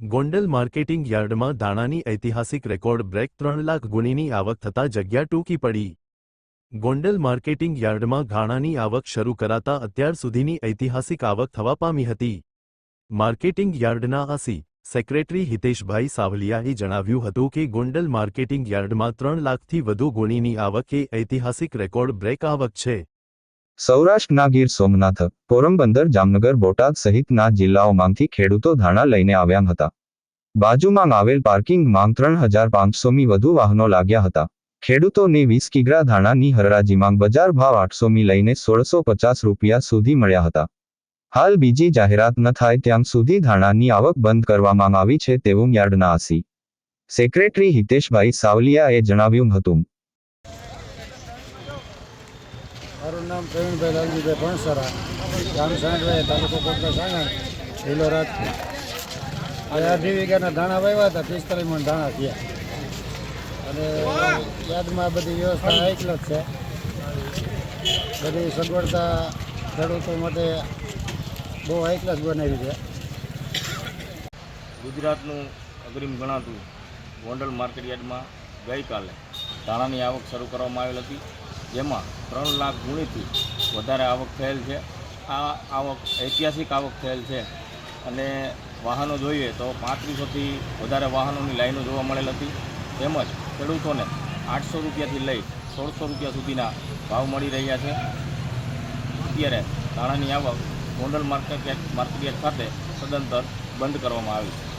Gondal marketing યાર્ડમાં દાણાની ઐતિહાસિક record break ત્રણ લાખ ગુણીની આવક થતા જગ્યા ટૂંકી પડી. ગોંડલ માર્કેટિંગ યાર્ડમાં ઘાણાની આવક શરૂ કરાતા અત્યાર સુધીની ઐતિહાસિક આવક થવા પામી હતી. માર્કેટિંગ યાર્ડના આસી, સેક્રેટરી હિતેશભાઈ સાવલિયાએ જણાવ્યું હતું કે ગોંડલ માર્કેટિંગ યાર્ડમાં ત્રણ લાખથી વધુ ગુણીની આવક એ ઐતિહાસિક રેકોર્ડ બ્રેક આવક છે. સૌરાષ્ટ્રના ગીર સોમનાથ પોરબંદર જામનગર, બોટાદ સહિતના જિલ્લાઓમાંથી ખેડૂતો ધાણા લઈને આવ્યા હતા. બાજુમાં આવેલ પાર્કિંગમાં ત્રણ હજાર પાંચસોમી વધુ વાહનો લાગ્યા હતા. ખેડૂતોને વીસ કિગ્રા ધાણાની હરાજીમાં બજાર ભાવ આઠસોમી લઈને સોળસો પચાસ રૂપિયા સુધી મળ્યા હતા. હાલ બીજી જાહેરાત ન થાય ત્યાં સુધી ધાણાની આવક બંધ કરવામાં આવી છે તેવું યાર્ડના આસી સેક્રેટરી હિતેશભાઈ સાવલિયાએ જણાવ્યું હતું. મારું નામ પ્રવીણભાઈ લાલજીભાઈ ભણસરા, ગામ સાંઠભાઈ તાલુકો કોટડા સાંગણ, જિલ્લો રાજકોટ. આજે અઢી વીઘાના ધાણા વાવ્યા હતા, પિસ્તાલીસ મણ ધાણા થયા. અને યાદમાં બધી વ્યવસ્થા હાઈકલ જ છે. બધી સગવડતા ખેડૂતો માટે બહુ હાઈક્લાસ બનાવી છે. ગુજરાતનું અગ્રીમ ગણાતું ગોંડલ માર્કેટ યાર્ડમાં ગઈકાલે ધાણાની આવક શરૂ કરવામાં આવેલ હતી. જેમાં ત્રણ લાખ ગુણીથી વધારે આવક થયેલ છે. આ આવક, ઐતિહાસિક આવક થયેલ છે. અને વાહનો જોઈએ તો પાંત્રીસોથી વધારે વાહનોની લાઈનો જોવા મળેલ હતી. તેમજ ખેડૂતોને આઠસો રૂપિયાથી લઈ સોળસો રૂપિયા સુધીના ભાવ મળી રહ્યા છે. અત્યારે ધાણાની આવક ગોંડલ માર્કેટ માર્કેટ ખાતે સદંતર બંધ કરવામાં આવી છે.